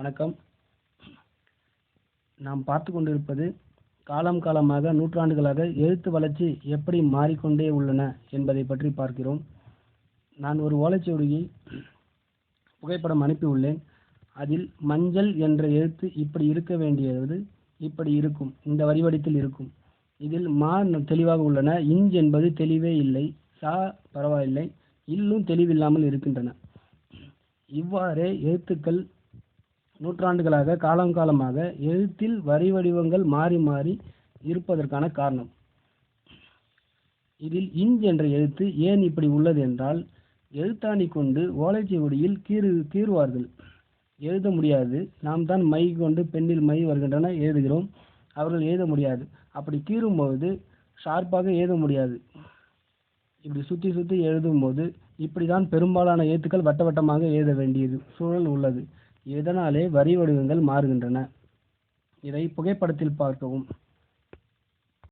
வணக்கம். நாம் பார்த்து கொண்டிருப்பது காலம் காலமாக நூற்றாண்டுகளாக எழுத்து வளர்ச்சி எப்படி மாறிக்கொண்டே உள்ளன என்பதை பற்றி பார்க்கிறோம். நான் ஒரு ஓலைச்சுவடியை புகைப்படம் அனுப்பியுள்ளேன். அதில் மஞ்சள் என்ற எழுத்து இப்படி இருக்க வேண்டியது இப்படி இருக்கும் இந்த வரிவடித்தில் இருக்கும். இதில் மா தெளிவாக உள்ளன. இஞ்ச் என்பது தெளிவே இல்லை சா பரவாயில்லை இல்லும் தெளிவில்லாமல் இருக்கின்றன. இவ்வாறே எழுத்துக்கள் நூற்றாண்டுகளாக காலம் காலமாக எழுத்தில் வரி வடிவங்கள் மாறி மாறி இருப்பதற்கான காரணம். இதில் இஞ்ச் என்ற எழுத்து ஏன் இப்படி உள்ளது என்றால் எழுத்தாணி கொண்டு ஓலைச்சுவடியில் கீறு கீறுவார்கள். எழுத முடியாது. நாம் தான் மை கொண்டு பெண்ணில் மை வருகின்றன எழுதுகிறோம். அவர்கள் எழுத முடியாது. அப்படி கீறும்போது ஷார்ப்பாக எழுத முடியாது. இப்படி சுற்றி சுற்றி எழுதும்போது இப்படி தான் பெரும்பாலான எழுத்துக்கள் வட்ட வட்டமாக எழுத வேண்டியது சூழல் உள்ளது. இதனாலே வரி வடிவங்கள் மாறுகின்றன? இதை புகைப்படத்தில் பார்க்கவும்.